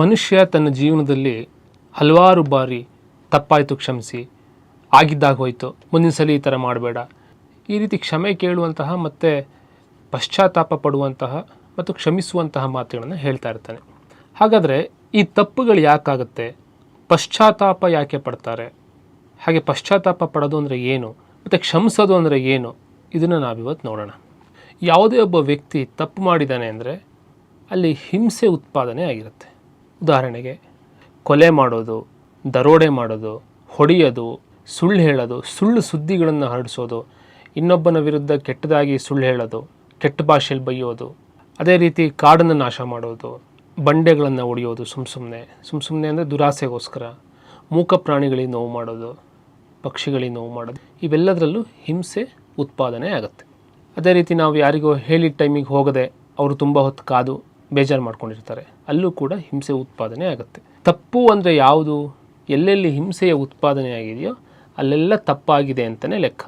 ಮನುಷ್ಯ ತನ್ನ ಜೀವನದಲ್ಲಿ ಹಲವಾರು ಬಾರಿ ತಪ್ಪಾಯಿತು, ಕ್ಷಮಿಸಿ. ಆಗಿದ್ದಾಗ ಹೋಯಿತು. ಮುಂದಿನ ಸಲ ಈ ಥರ ಮಾಡಬೇಡ. ಈ ರೀತಿ ಕ್ಷಮೆ ಕೇಳುವಂತಹ ಮತ್ತು ಪಶ್ಚಾತ್ತಾಪ ಪಡುವಂತಹ ಮತ್ತು ಕ್ಷಮಿಸುವಂತಹ ಮಾತುಗಳನ್ನು ಹೇಳ್ತಾ ಇರ್ತಾನೆ. ಹಾಗಾದರೆ ಈ ತಪ್ಪುಗಳು ಯಾಕಾಗುತ್ತೆ? ಪಶ್ಚಾತ್ತಾಪ ಯಾಕೆ ಪಡ್ತಾರೆ? ಹಾಗೆ ಪಶ್ಚಾತ್ತಾಪ ಪಡೋದು ಅಂದರೆ ಏನು? ಮತ್ತು ಕ್ಷಮಿಸೋದು ಅಂದರೆ ಏನು? ಇದನ್ನು ನಾವಿವತ್ತು ನೋಡೋಣ. ಯಾವುದೇ ಒಬ್ಬ ವ್ಯಕ್ತಿ ತಪ್ಪು ಮಾಡಿದ್ದಾನೆ ಅಂದರೆ ಅಲ್ಲಿ ಹಿಂಸೆ ಉತ್ಪಾದನೆ ಆಗಿರುತ್ತೆ. ಉದಾಹರಣೆಗೆ, ಕೊಲೆ ಮಾಡೋದು, ದರೋಡೆ ಮಾಡೋದು, ಹೊಡೆಯೋದು, ಸುಳ್ಳು ಹೇಳೋದು, ಸುಳ್ಳು ಸುದ್ದಿಗಳನ್ನು ಹರಡಿಸೋದು, ಇನ್ನೊಬ್ಬನ ವಿರುದ್ಧ ಕೆಟ್ಟದಾಗಿ ಸುಳ್ಳು ಹೇಳೋದು, ಕೆಟ್ಟ ಭಾಷೆಯಲ್ಲಿ ಬೈಯೋದು, ಅದೇ ರೀತಿ ಕಾಡನ್ನು ನಾಶ ಮಾಡೋದು, ಬಂಡೆಗಳನ್ನು ಒಡೆಯೋದು ಸುಮ್ಮ ಸುಮ್ಮನೆ ಸುಮ್ಮ ಸುಮ್ಮನೆ ಅಂದರೆ ದುರಾಸೆಗೋಸ್ಕರ. ಮೂಕ ಪ್ರಾಣಿಗಳಿಗೆ ನೋವು ಮಾಡೋದು, ಪಕ್ಷಿಗಳಿಗೆ ನೋವು ಮಾಡೋದು, ಇವೆಲ್ಲದರಲ್ಲೂ ಹಿಂಸೆ ಉತ್ಪಾದನೆ ಆಗುತ್ತೆ. ಅದೇ ರೀತಿ ನಾವು ಯಾರಿಗೋ ಹೇಳಿದ ಟೈಮಿಗೆ ಹೋಗದೆ ಅವರು ತುಂಬ ಹೊತ್ತು ಕಾದು ಬೇಜಾರು ಮಾಡ್ಕೊಂಡಿರ್ತಾರೆ. ಅಲ್ಲೂ ಕೂಡ ಹಿಂಸೆ ಉತ್ಪಾದನೆ ಆಗುತ್ತೆ. ತಪ್ಪು ಅಂದರೆ ಯಾವುದು? ಎಲ್ಲೆಲ್ಲಿ ಹಿಂಸೆಯ ಉತ್ಪಾದನೆ ಆಗಿದೆಯೋ ಅಲ್ಲೆಲ್ಲ ತಪ್ಪಾಗಿದೆ ಅಂತಲೇ ಲೆಕ್ಕ.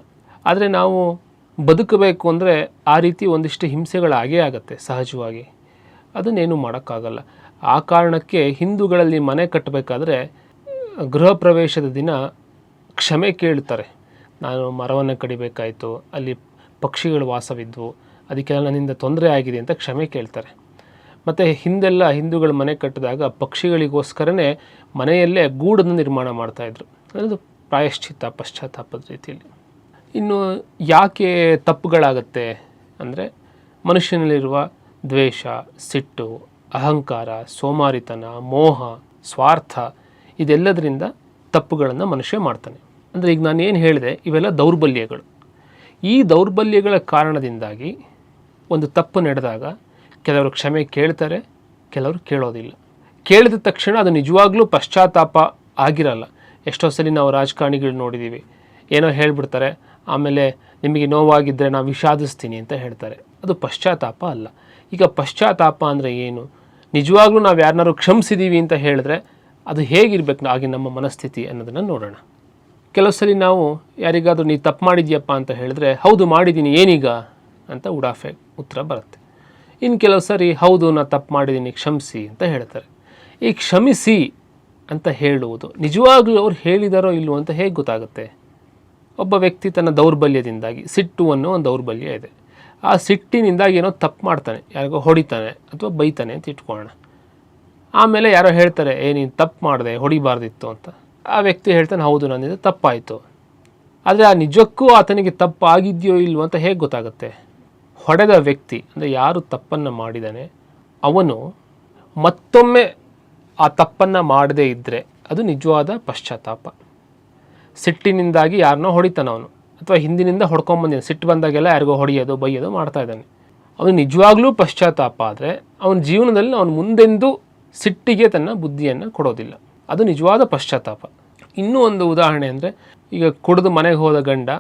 ಆದರೆ ನಾವು ಬದುಕಬೇಕು ಅಂದರೆ ಆ ರೀತಿ ಒಂದಿಷ್ಟು ಹಿಂಸೆಗಳಾಗೇ ಆಗುತ್ತೆ ಸಹಜವಾಗಿ. ಅದನ್ನೇನು ಮಾಡೋಕ್ಕಾಗಲ್ಲ. ಆ ಕಾರಣಕ್ಕೆ ಹಿಂದೂಗಳಲ್ಲಿ ಮನೆ ಕಟ್ಟಬೇಕಾದ್ರೆ ಗೃಹ ಪ್ರವೇಶದ ದಿನ ಕ್ಷಮೆ ಕೇಳ್ತಾರೆ. ನಾನು ಮರವನ್ನು ಕಡಿಬೇಕಾಯಿತು, ಅಲ್ಲಿ ಪಕ್ಷಿಗಳು ವಾಸವಿದ್ವು, ಅದಕ್ಕೆಲ್ಲ ನನ್ನಿಂದ ತೊಂದರೆ ಆಗಿದೆ ಅಂತ ಕ್ಷಮೆ ಕೇಳ್ತಾರೆ. ಮತ್ತು ಹಿಂದೆಲ್ಲ ಹಿಂದೂಗಳು ಮನೆ ಕಟ್ಟಿದಾಗ ಪಕ್ಷಿಗಳಿಗೋಸ್ಕರನೇ ಮನೆಯಲ್ಲೇ ಗೂಡನ್ನು ನಿರ್ಮಾಣ ಮಾಡ್ತಾಯಿದ್ರು ಅದು ಪ್ರಾಯಶ್ಚಿತ್ತ, ಪಶ್ಚಾತ್ತಾಪದ ರೀತಿಯಲ್ಲಿ. ಇನ್ನು ಯಾಕೆ ತಪ್ಪುಗಳಾಗತ್ತೆ ಅಂದರೆ ಮನುಷ್ಯನಲ್ಲಿರುವ ದ್ವೇಷ, ಸಿಟ್ಟು, ಅಹಂಕಾರ, ಸೋಮಾರಿತನ, ಮೋಹ, ಸ್ವಾರ್ಥ ಇದೆಲ್ಲದರಿಂದ ತಪ್ಪುಗಳನ್ನು ಮನುಷ್ಯ ಮಾಡ್ತಾನೆ. ಅಂದರೆ ಈಗ ನಾನು ಏನು ಹೇಳಿದೆ, ಇವೆಲ್ಲ ದೌರ್ಬಲ್ಯಗಳು. ಈ ದೌರ್ಬಲ್ಯಗಳ ಕಾರಣದಿಂದಾಗಿ ಒಂದು ತಪ್ಪು ನಡೆದಾಗ ಕೆಲವರು ಕ್ಷಮೆ ಕೇಳ್ತಾರೆ, ಕೆಲವರು ಕೇಳೋದಿಲ್ಲ. ಕೇಳಿದ ತಕ್ಷಣ ಅದು ನಿಜವಾಗ್ಲೂ ಪಶ್ಚಾತ್ತಾಪ ಆಗಿರಲ್ಲ. ಎಷ್ಟೋ ಸಲ ನಾವು ರಾಜಕಾರಣಿಗಳು ನೋಡಿದ್ದೀವಿ ಏನೋ ಹೇಳ್ಬಿಡ್ತಾರೆ, ಆಮೇಲೆ ನಿಮಗೆ ನೋವಾಗಿದ್ದರೆ ನಾನು ವಿಷಾದಿಸ್ತೀನಿ ಅಂತ ಹೇಳ್ತಾರೆ. ಅದು ಪಶ್ಚಾತ್ತಾಪ ಅಲ್ಲ. ಈಗ ಪಶ್ಚಾತ್ತಾಪ ಅಂದರೆ ಏನು? ನಿಜವಾಗ್ಲೂ ನಾವು ಯಾರನ್ನಾರು ಕ್ಷಮಿಸಿದ್ದೀವಿ ಅಂತ ಹೇಳಿದ್ರೆ ಅದು ಹೇಗಿರಬೇಕು ಆಗಿ ನಮ್ಮ ಮನಸ್ಥಿತಿ ಅನ್ನೋದನ್ನು ನೋಡೋಣ. ಕೆಲವು ಸಲ ನಾವು, ಯಾರಿಗಾದರೂ ನೀ ತಪ್ಪು ಮಾಡಿದ್ಯಪ್ಪ ಅಂತ ಹೇಳಿದ್ರೆ, ಹೌದು ಮಾಡಿದ್ದೀನಿ, ಏನೀಗ? ಅಂತ ಉಡಾಫೆ ಉತ್ತರ ಬರುತ್ತೆ. ಇನ್ನು ಕೆಲವು ಸರಿ, ಹೌದು ನಾನು ತಪ್ಪು ಮಾಡಿದ್ದೀನಿ ಕ್ಷಮಿಸಿ ಅಂತ ಹೇಳ್ತಾರೆ. ಈ ಕ್ಷಮಿಸಿ ಅಂತ ಹೇಳುವುದು ನಿಜವಾಗ್ಲೂ ಅವ್ರು ಹೇಳಿದಾರೋ ಇಲ್ಲವೋ ಅಂತ ಹೇಗೆ ಗೊತ್ತಾಗುತ್ತೆ? ಒಬ್ಬ ವ್ಯಕ್ತಿ ತನ್ನ ದೌರ್ಬಲ್ಯದಿಂದಾಗಿ, ಸಿಟ್ಟು ಅನ್ನೋ ಒಂದು ದೌರ್ಬಲ್ಯ ಇದೆ. ಆ ಸಿಟ್ಟಿನಿಂದಾಗಿ ಏನೋ ತಪ್ಪು ಮಾಡ್ತಾನೆ, ಯಾರಿಗೋ ಹೊಡಿತಾನೆ ಅಥವಾ ಬೈತಾನೆ ಅಂತ ಇಟ್ಕೊಳ್ಳೋಣ. ಆಮೇಲೆ ಯಾರೋ ಹೇಳ್ತಾರೆ, ಏ, ನೀನು ತಪ್ಪು ಮಾಡಿದೆ, ಹೊಡಿಬಾರ್ದಿತ್ತು ಅಂತ. ಆ ವ್ಯಕ್ತಿ ಹೇಳ್ತಾನೆ, ಹೌದು, ನನ್ನಿಂದ ತಪ್ಪಾಯಿತು ಆದರೆ ಆ ನಿಜಕ್ಕೂ ಆತನಿಗೆ ತಪ್ಪು ಆಗಿದೆಯೋ ಇಲ್ವೋ ಅಂತ ಹೇಗೆ ಗೊತ್ತಾಗುತ್ತೆ? ಹೊಡೆದ ವ್ಯಕ್ತಿ, ಅಂದರೆ ಯಾರು ತಪ್ಪನ್ನು ಮಾಡಿದಾನೆ, ಅವನು ಮತ್ತೊಮ್ಮೆ ಆ ತಪ್ಪನ್ನು ಮಾಡದೇ ಇದ್ದರೆ ಅದು ನಿಜವಾದ ಪಶ್ಚಾತ್ತಾಪ. ಸಿಟ್ಟಿನಿಂದಾಗಿ ಯಾರನ್ನೋ ಹೊಡಿತಾನೆ ಅವನು, ಅಥವಾ ಹಿಂದಿನಿಂದ ಹೊಡ್ಕೊಂಬಂದಿದ್ದಾನೆ ಸಿಟ್ಟು ಬಂದಾಗೆಲ್ಲ ಯಾರಿಗೋ ಹೊಡೆಯೋದು, ಬೈಯೋದು ಮಾಡ್ತಾ ಇದ್ದಾನೆ. ಅವನು ನಿಜವಾಗ್ಲೂ ಪಶ್ಚಾತ್ತಾಪ ಆದರೆ ಅವನ ಜೀವನದಲ್ಲಿ ಅವನು ಮುಂದೆಂದೂ ಸಿಟ್ಟಿಗೆ ತನ್ನ ಬುದ್ಧಿಯನ್ನು ಕೊಡೋದಿಲ್ಲ. ಅದು ನಿಜವಾದ ಪಶ್ಚಾತ್ತಾಪ. ಇನ್ನೂ ಒಂದು ಉದಾಹರಣೆ ಅಂದರೆ, ಈಗ ಕುಡಿದು ಮನೆಗೆ ಹೋದ ಗಂಡ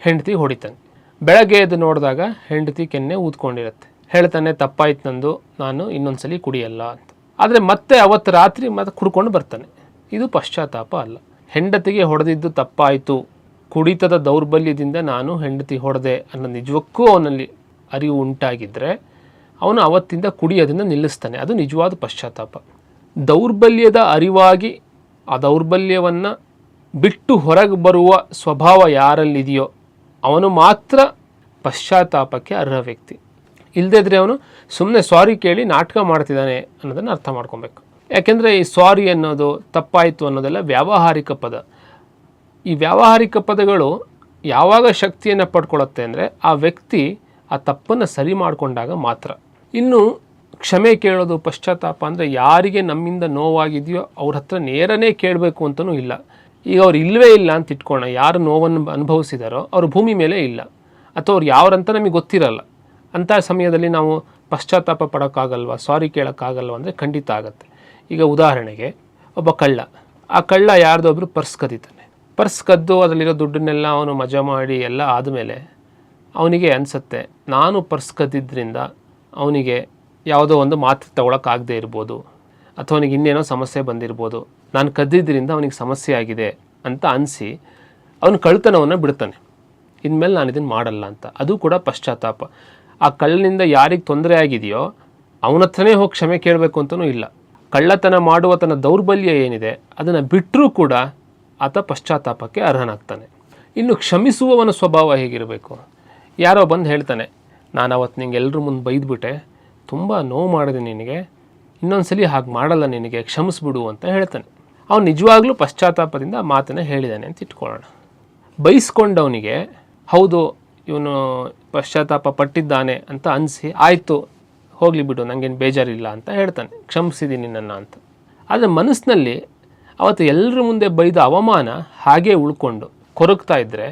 ಹೆಂಡತಿ ಹೊಡಿತಾನೆ. ಬೆಳಗ್ಗೆ ಎದ್ದು ನೋಡಿದಾಗ ಹೆಂಡತಿ ಕೆನ್ನೆ ಊದ್ಕೊಂಡಿರುತ್ತೆ. ಹೇಳ್ತಾನೆ, ತಪ್ಪಾಯ್ತು ನಂದು, ನಾನು ಇನ್ನೊಂದ್ಸಲಿ ಕುಡಿಯಲ್ಲ ಅಂತ. ಆದರೆ ಮತ್ತೆ ಅವತ್ತು ರಾತ್ರಿ ಮತ್ತೆ ಕುಡ್ಕೊಂಡು ಬರ್ತಾನೆ. ಇದು ಪಶ್ಚಾತ್ತಾಪ ಅಲ್ಲ. ಹೆಂಡತಿಗೆ ಹೊಡೆದಿದ್ದು ತಪ್ಪಾಯಿತು. ಕುಡಿತದ ದೌರ್ಬಲ್ಯದಿಂದ ನಾನು ಹೆಂಡತಿ ಹೊಡೆದೆ ಅನ್ನೋ ನಿಜಕ್ಕೂ ಅವನಲ್ಲಿ ಅರಿವು ಉಂಟಾಗಿದ್ದರೆ ಅವನು ಅವತ್ತಿಂದ ಕುಡಿಯೋದನ್ನು ನಿಲ್ಲಿಸ್ತಾನೆ. ಅದು ನಿಜವಾದ ಪಶ್ಚಾತ್ತಾಪ. ದೌರ್ಬಲ್ಯದ ಅರಿವಾಗಿ ಆ ದೌರ್ಬಲ್ಯವನ್ನು ಬಿಟ್ಟು ಹೊರಗೆ ಬರುವ ಸ್ವಭಾವ ಯಾರಲ್ಲಿದೆಯೋ ಅವನು ಮಾತ್ರ ಪಶ್ಚಾತ್ತಾಪಕ್ಕೆ ಅರ್ಹ ವ್ಯಕ್ತಿ. ಇಲ್ಲದಿದ್ದರೆ ಅವನು ಸುಮ್ಮನೆ ಸಾರಿ ಕೇಳಿ ನಾಟಕ ಮಾಡ್ತಿದ್ದಾನೆ ಅನ್ನೋದನ್ನು ಅರ್ಥ ಮಾಡ್ಕೊಬೇಕು. ಯಾಕೆಂದರೆ ಈ ಸಾರಿ ಅನ್ನೋದು ತಪ್ಪಾಯಿತು ಅನ್ನೋದೆಲ್ಲ ವ್ಯಾವಹಾರಿಕ ಪದ. ಈ ವ್ಯಾವಹಾರಿಕ ಪದಗಳು ಯಾವಾಗ ಶಕ್ತಿಯನ್ನು ಪಡ್ಕೊಳ್ಳುತ್ತೆ ಅಂದರೆ ಆ ವ್ಯಕ್ತಿ ಆ ತಪ್ಪನ್ನು ಸರಿ ಮಾಡಿಕೊಂಡಾಗ ಮಾತ್ರ. ಇನ್ನು ಕ್ಷಮೆ ಕೇಳೋದು ಪಶ್ಚಾತ್ತಾಪ ಅಂದರೆ ಯಾರಿಗೆ ನಮ್ಮಿಂದ ನೋವಾಗಿದೆಯೋ ಅವ್ರ ಹತ್ರ ನೇರನೇ ಕೇಳಬೇಕು ಅಂತಲೂ ಇಲ್ಲ. ಈಗ ಅವ್ರು ಇಲ್ಲವೇ ಇಲ್ಲ ಅಂತ ಇಟ್ಕೊಳ್ಳೋಣ, ಯಾರು ನೋವನ್ನು ಅನುಭವಿಸಿದಾರೋ ಅವರು ಭೂಮಿ ಮೇಲೆ ಇಲ್ಲ. ಅಥವಾ ಅವ್ರು ಯಾರಂತ ನಮಗೆ ಗೊತ್ತಿರಲ್ಲ. ಅಂಥ ಸಮಯದಲ್ಲಿ ನಾವು ಪಶ್ಚಾತ್ತಾಪ ಪಡೋಕ್ಕಾಗಲ್ವಾ, ಸಾರಿ ಕೇಳೋಕ್ಕಾಗಲ್ವ ಅಂದರೆ ಖಂಡಿತ ಆಗುತ್ತೆ. ಈಗ ಉದಾಹರಣೆಗೆ ಒಬ್ಬ ಕಳ್ಳ. ಆ ಕಳ್ಳ ಯಾರ್ದೊಬ್ರು ಪರ್ಸ್ ಕದೀತಾನೆ. ಪರ್ಸ್ ಕದ್ದು ಅದರಲ್ಲಿರೋ ದುಡ್ಡನ್ನೆಲ್ಲ ಅವನು ಮಜಾ ಮಾಡಿ ಎಲ್ಲ ಆದಮೇಲೆ ಅವನಿಗೆ ಅನಿಸುತ್ತೆ, ನಾನು ಪರ್ಸ್ ಕದ್ದಿದ್ದರಿಂದ ಅವನಿಗೆ ಯಾವುದೋ ಒಂದು ಮಾತ್ರೆ ತಗೊಳಕ್ಕಾಗದೇ ಇರ್ಬೋದು. ಅಥವಾ ಅವನಿಗೆ ಇನ್ನೇನೋ ಸಮಸ್ಯೆ ಬಂದಿರ್ಬೋದು. ನಾನು ಕದ್ದಿದ್ದರಿಂದ ಅವನಿಗೆ ಸಮಸ್ಯೆ ಆಗಿದೆ ಅಂತ ಅನಿಸಿ ಅವನು ಕಳ್ತನವನ್ನು ಬಿಡ್ತಾನೆ. ಇನ್ಮೇಲೆ ನಾನು ಇದನ್ನು ಮಾಡಲ್ಲ ಅಂತ. ಅದು ಕೂಡ ಪಶ್ಚಾತ್ತಾಪ. ಆ ಕಳ್ಳನಿಂದ ಯಾರಿಗೆ ತೊಂದರೆ ಆಗಿದೆಯೋ ಅವನ ಹತ್ರನೇ ಹೋಗಿ ಕ್ಷಮೆ ಕೇಳಬೇಕು ಅಂತಲೂ ಇಲ್ಲ. ಕಳ್ಳತನ ಮಾಡುವ ತನ್ನ ದೌರ್ಬಲ್ಯ ಏನಿದೆ ಅದನ್ನು ಬಿಟ್ಟರೂ ಕೂಡ ಆತ ಪಶ್ಚಾತ್ತಾಪಕ್ಕೆ ಅರ್ಹನಾಗ್ತಾನೆ. ಇನ್ನು ಕ್ಷಮಿಸುವವನ ಸ್ವಭಾವ ಹೇಗಿರಬೇಕು? ಯಾರೋ ಬಂದು ಹೇಳ್ತಾನೆ, ನಾನು ಅವತ್ತು ನಿಂಗೆ ಎಲ್ಲರ ಮುಂದೆ ಬೈದ್ಬಿಟ್ಟೆ, ತುಂಬ ನೋವು ಮಾಡಿದೆ ನಿನಗೆ ಇನ್ನೊಂದ್ಸಲಿ ಹಾಗೆ ಮಾಡಲ್ಲ ನಿನಗೆ, ಕ್ಷಮಿಸ್ಬಿಡು ಅಂತ ಹೇಳ್ತಾನೆ. ಅವನು ನಿಜವಾಗ್ಲೂ ಪಶ್ಚಾತ್ತಾಪದಿಂದ ಮಾತನ್ನು ಹೇಳಿದ್ದಾನೆ ಅಂತ ಇಟ್ಕೊಳ್ಳೋಣ. ಬೈಸ್ಕೊಂಡವನಿಗೆ, ಹೌದು, ಇವನು ಪಶ್ಚಾತ್ತಾಪ ಪಟ್ಟಿದ್ದಾನೆ ಅಂತ ಅನಿಸಿ, ಆಯಿತು, ಹೋಗಲಿ ಬಿಡು ನನಗೇನು ಬೇಜಾರಿಲ್ಲ ಅಂತ ಹೇಳ್ತಾನೆ. ಕ್ಷಮಿಸಿದ್ದೀನಿ ನನ್ನ ಅಂತ. ಆದರೆ ಮನಸ್ಸಿನಲ್ಲಿ ಅವತ್ತು ಎಲ್ಲರ ಮುಂದೆ ಬೈದ ಅವಮಾನ ಹಾಗೇ ಉಳ್ಕೊಂಡು ಕೊರಗ್ತಾ ಇದ್ದರೆ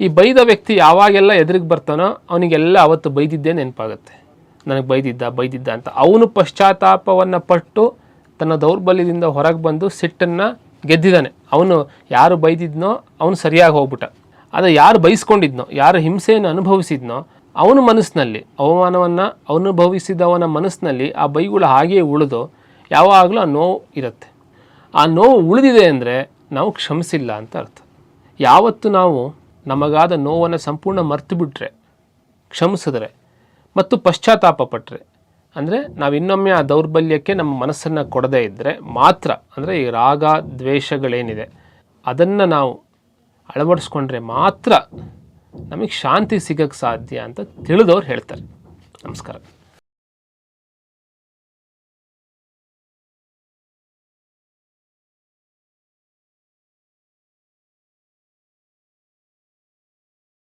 ಈ ಬೈದ ವ್ಯಕ್ತಿ ಯಾವಾಗೆಲ್ಲ ಎದುರಿಗೆ ಬರ್ತಾನೋ, ಅವನಿಗೆಲ್ಲ ಅವತ್ತು ಬೈದಿದ್ದೇ ನೆನಪಾಗುತ್ತೆ. ನನಗೆ ಬೈದಿದ್ದ ಬೈದಿದ್ದ ಅಂತ. ಅವನು ಪಶ್ಚಾತ್ತಾಪವನ್ನು ಪಟ್ಟು ತನ್ನ ದೌರ್ಬಲ್ಯದಿಂದ ಹೊರಗೆ ಬಂದು ಸಿಟ್ಟನ್ನು ಗೆದ್ದಿದ್ದಾನೆ ಅವನು ಯಾರು ಬೈದಿದ್ನೋ ಅವನು ಸರಿಯಾಗಿ ಹೋಗ್ಬಿಟ್ಟ. ಆದರೆ ಯಾರು ಬೈಸ್ಕೊಂಡಿದ್ನೋ, ಯಾರು ಹಿಂಸೆಯನ್ನು ಅನುಭವಿಸಿದ್ನೋ ಅವನ ಮನಸ್ಸಿನಲ್ಲಿ, ಅವಮಾನವನ್ನು ಅನುಭವಿಸಿದವನ ಮನಸ್ಸಿನಲ್ಲಿ ಆ ಬೈಗಳು ಹಾಗೆಯೇ ಉಳಿದು ಯಾವಾಗಲೂ ಆ ನೋವು ಇರುತ್ತೆ. ಆ ನೋವು ಉಳಿದಿದೆ ಅಂದರೆ ನಾವು ಕ್ಷಮಿಸಿಲ್ಲ ಅಂತ ಅರ್ಥ. ಯಾವತ್ತು ನಾವು ನಮಗಾದ ನೋವನ್ನು ಸಂಪೂರ್ಣ ಮರ್ತು ಬಿಟ್ಟರೆ ಕ್ಷಮಿಸಿದ್ರೆ ಮತ್ತು ಪಶ್ಚಾತ್ತಾಪ ಪಟ್ಟರೆ ಅಂದರೆ ನಾವು ಇನ್ನೊಮ್ಮೆ ಆ ದೌರ್ಬಲ್ಯಕ್ಕೆ ನಮ್ಮ ಮನಸ್ಸನ್ನು ಕೊಡದೇ ಇದ್ದರೆ ಮಾತ್ರ, ಅಂದರೆ ಈ ರಾಗ ದ್ವೇಷಗಳೇನಿದೆ, ಅದನ್ನು ನಾವು ಅಳವಡಿಸ್ಕೊಂಡ್ರೆ ಮಾತ್ರ ನಮಗೆ ಶಾಂತಿ ಸಿಗಕ್ಕೆ ಸಾಧ್ಯ ಅಂತ ತಿಳಿದವ್ರು ಹೇಳ್ತಾರೆ. ನಮಸ್ಕಾರ.